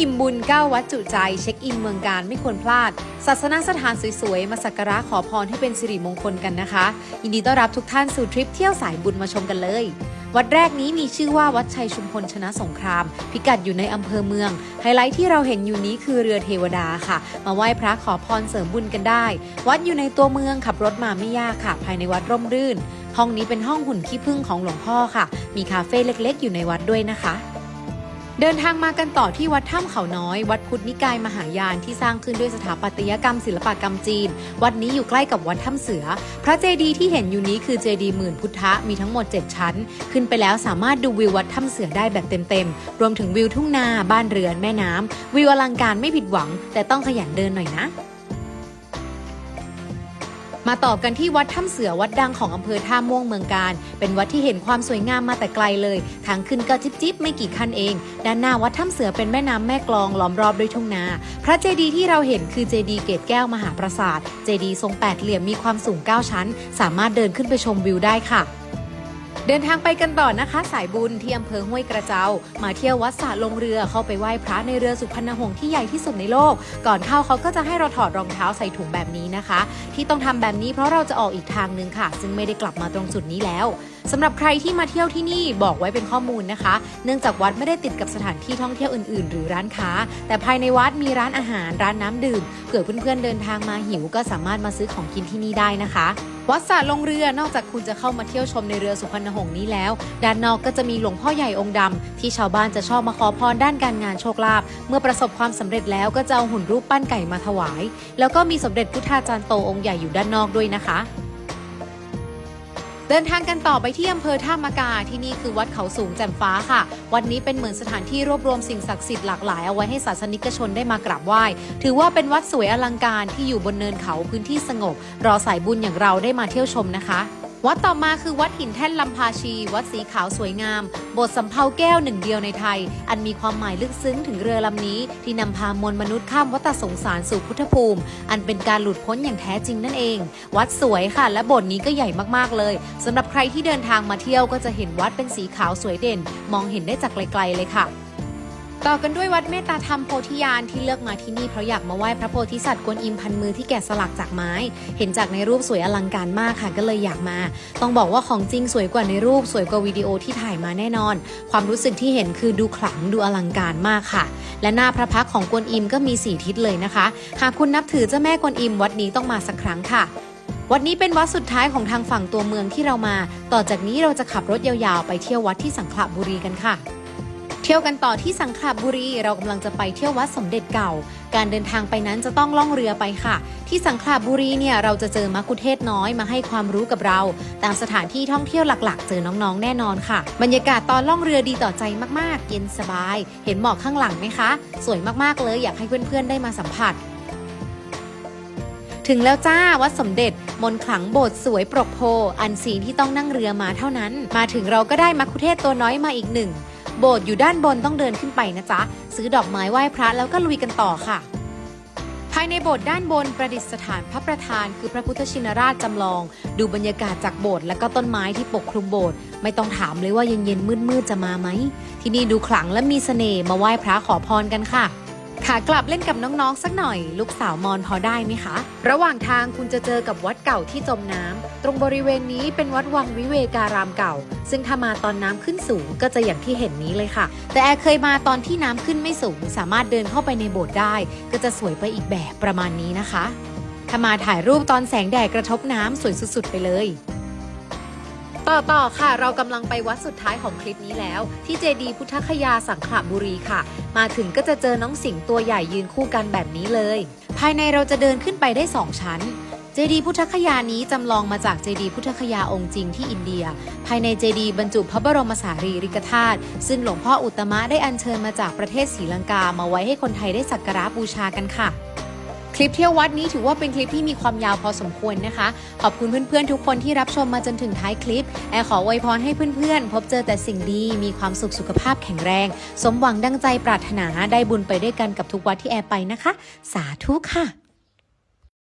อิ่มบุญ 9 วัดจุใจ เช็คอินเมืองการไม่ควรพลาด ศาสนสถานสวยๆ มาสักการะขอพรให้เป็นสิริมงคลกันนะคะ ยินดีต้อนรับทุกท่านสู่ทริปเที่ยวสายบุญมาชมกันเลยวัดแรกนี้มีชื่อว่าวัดชัยชุมพลชนะสงคราม พิกัดอยู่ในอำเภอเมือง ไฮไลท์ที่เราเห็นอยู่นี้คือเรือเทวดาค่ะ มาไหว้พระขอพรเสริมบุญกันได้ วัดอยู่ในตัวเมืองขับรถมาไม่ยากค่ะ ภายในวัดร่มรื่น ห้องนี้เป็นห้องหุ่นขี้ผึ้งของหลวงพ่อค่ะ มีคาเฟ่เล็กๆ อยู่ในวัดด้วยนะคะ เดินทางมากันต่อที่วัดถ้ำเขาน้อย วัดพุทธนิกายมหายานที่สร้างขึ้นด้วยสถาปัตยกรรมศิลปกรรมจีน วัดนี้อยู่ใกล้กับวัดถ้ำเสือ พระเจดีย์ที่เห็นอยู่นี้คือเจดีย์หมื่นพุทธะมีทั้งหมด 7 ชั้น ขึ้นไปแล้วสามารถดูวิววัดถ้ำเสือได้แบบเต็มๆ รวมถึงวิวทุ่งนา บ้านเรือนแม่น้ำวิวอลังการไม่ผิดหวัง แต่ต้องขยันเดินหน่อยนะ มาต่อกันที่วัดถ้ำเสือวัดดังของอำเภอท่าม่วงเมืองการ เป็นวัดที่เห็นความสวยงามมาแต่ไกลเลย ทางขึ้นก็จิบจิบไม่กี่ขั้นเอง ด้านหน้าวัดถ้ำเสือเป็นแม่น้ำแม่กลองล้อมรอบด้วยทุ่งนา พระเจดีย์ที่เราเห็นคือเจดีย์เกตแก้วมหาปราสาท เจดีย์ทรงแปดเหลี่ยมมีความสูง 9 ชั้น สามารถเดินขึ้นไปชมวิวได้ค่ะ เดินทางไปกันต่อนะคะ สายบุญที่อำเภอห้วยกระเจ้ามาเที่ยววัดสระลงเรือเข้าไปไหว้พระในเรือสุพรรณหงส์ที่ใหญ่ที่สุดในโลก ก่อนเข้าเขาก็จะให้เราถอดรองเท้าใส่ถุงแบบนี้นะคะ ที่ต้องทำแบบนี้เพราะเราจะออกอีกทางหนึ่งค่ะ ซึ่งไม่ได้กลับมาตรงจุดนี้แล้ว สำหรับใครที่มาเที่ยวที่นี่บอกไว้เป็นข้อมูลนะคะ เนื่องจากวัดไม่ได้ติดกับสถานที่ท่องเที่ยวอื่นๆ หรือร้านค้า แต่ภายในวัดมีร้านอาหาร ร้านน้ำดื่มเผื่อเพื่อนๆเดินทางมาหิว ก็สามารถมาซื้อของกินที่นี่ได้นะคะ วัดสระลงเรือนอกจากคุณจะเข้ามาเที่ยวชมในเรือสุพรรณหงส์นี้แล้ว ด้านนอกก็จะมีหลวงพ่อใหญ่องค์ดำที่ชาวบ้านจะชอบมาขอพรด้านการงานโชคลาภเมื่อประสบความสำเร็จแล้วก็จะเอาหุ่นรูปปั้นไก่มาถวาย แล้วก็มีสมเด็จพุทธาจารย์โตองค์ใหญ่อยู่ด้านนอกด้วยนะคะ เดินทางกันต่อไปที่อำเภอท่ามากาที่นี่คือวัดเขาสูงแจ่มฟ้าค่ะ วัดนี้เป็นเหมือนสถานที่รวบรวมสิ่งศักดิ์สิทธิ์หลากหลายเอาไว้ให้ศาสนิกชนได้มากราบไหว้ ถือว่าเป็นวัดสวยอลังการที่อยู่บนเนินเขาพื้นที่สงบ รอสายบุญอย่างเราได้มาเที่ยวชมนะคะ วัดต่อมาคือวัดหินแท่นลำพาชี วัดสีขาวสวยงาม โบสถ์สำเภาแก้วหนึ่งเดียวในไทย อันมีความหมายลึกซึ้งถึงเรือลำนี้ ที่นำพามวลมนุษย์ข้ามวัฏสงสารสู่พุทธภูมิ อันเป็นการหลุดพ้นอย่างแท้จริงนั่นเอง วัดสวยค่ะ และโบสถ์นี้ก็ใหญ่มากๆเลยสำหรับใครที่เดินทางมาเที่ยวก็จะเห็นวัดเป็นสีขาวสวยเด่น มองเห็นได้จากไกลๆเลยค่ะ ต่อกันด้วยวัดเมตตาธรรมโพธิญาณที่เลือกมาที่นี่เพราะอยากมาไหว้พระโพธิสัตว์กวนอิมพันมือที่แกะสลักจากไม้ เห็นจากในรูปสวยอลังการมากค่ะ ก็เลยอยากมา ต้องบอกว่าของจริงสวยกว่าในรูปสวยกว่าวิดีโอที่ถ่ายมาแน่นอน ความรู้สึกที่เห็นคือดูขลังดูอลังการมากค่ะ และหน้าพระพักของกวนอิมก็มีสีทิศเลยนะคะ หากคุณนับถือเจ้าแม่กวนอิมวัดนี้ต้องมาสักครั้งค่ะวัดนี้เป็นวัดสุดท้ายของทางฝั่งตัวเมืองที่เรามา ต่อจากนี้เราจะขับรถยาวๆ ไปเที่ยววัดที่สังขละบุรีกันค่ะ ที่ยวกันต่อที่สังขละบุรี เรากำลังจะไปเที่ยววัดสมเด็จเก่า การเดินทางไปนั้นจะต้องล่องเรือไปค่ะ ที่สังขละบุรีเนี่ยเราจะเจอมักคุเทศน้อยมาให้ความรู้กับเรา ตามสถานที่ท่องเที่ยวหลักๆ เจอน้องๆ แน่นอนค่ะ บรรยากาศตอนล่องเรือดีต่อใจมากๆ เย็นสบาย เห็นหมอกข้างหลังไหมคะ สวยมากๆเลยอยากให้เพื่อนๆได้มาสัมผัส ถึงแล้วจ้าวัดสมเด็จมนขลังโบสถ์สวยปรกโพ อันซีนที่ต้องนั่งเรือมาเท่านั้น มาถึงเราก็ได้มัคคุเทศตัวน้อยมาอีกหนึ่ง โบสถ์อยู่ด้านบนต้องเดินขึ้นไปนะจ๊ะ ซื้อดอกไม้ไหว้พระแล้วก็ลุยกันต่อค่ะ ภายในโบสถ์ด้านบนประดิษฐานพระประธาน คือพระพุทธชินราชจำลอง ดูบรรยากาศจากโบสถ์และก็ต้นไม้ที่ปกคลุมโบสถ์ไม่ต้องถามเลยว่าเย็นๆมืดๆจะมาไหมที่นี่ดูขลังและมีเสน่ห์มาไหว้พระขอพรกันค่ะ ขากลับเล่นกับน้องๆสักหน่อย ลูกสาวมอนพอได้ไหมคะ ระหว่างทางคุณจะเจอกับวัดเก่าที่จมน้ำตรงบริเวณนี้เป็นวัดวังวิเวการามเก่า ซึ่งถ้ามาตอนน้ำขึ้นสูงก็จะอย่างที่เห็นนี้เลยค่ะ แต่แอร์เคยมาตอนที่น้ำขึ้นไม่สูง สามารถเดินเข้าไปในโบสถ์ได้ ก็จะสวยไปอีกแบบประมาณนี้นะคะถ้ามาถ่ายรูปตอนแสงแดดกระทบน้ำสวยสุดๆไปเลย ต่อต่อค่ะ เรากำลังไปวัดสุดท้ายของคลิปนี้แล้ว ที่เจดีพุทธคยาสังขละบุรีค่ะ มาถึงก็จะเจอน้องสิงห์ตัวใหญ่ยืนคู่กันแบบนี้เลย ภายในเราจะเดินขึ้นไปได้ 2 ชั้น เจดีพุทธคยานี้จำลองมาจากเจดีพุทธคยาองค์จริงที่อินเดีย ภายในเจดีบรรจุพระบรมสารีริกธาตุซึ่งหลวงพ่ออุตมะได้อัญเชิญมาจากประเทศศรีลังกามาไว้ให้คนไทยได้สักการะบูชากันค่ะ ลิปเที่ยววัดนี้ถือว่าเป็นคลิปที่มีความยาวพอสมควรนะคะ ขอบคุณเพื่อนๆทุกคนที่รับชมมาจนถึงท้ายคลิป แอร์ขออวยพรให้เพื่อนๆ พบเจอแต่สิ่งดี มีความสุขสุขภาพแข็งแรง สมหวังดังใจปรารถนาได้บุญไปด้วยกันกับทุกวัดที่แอร์ไปนะคะ สาธุค่ะ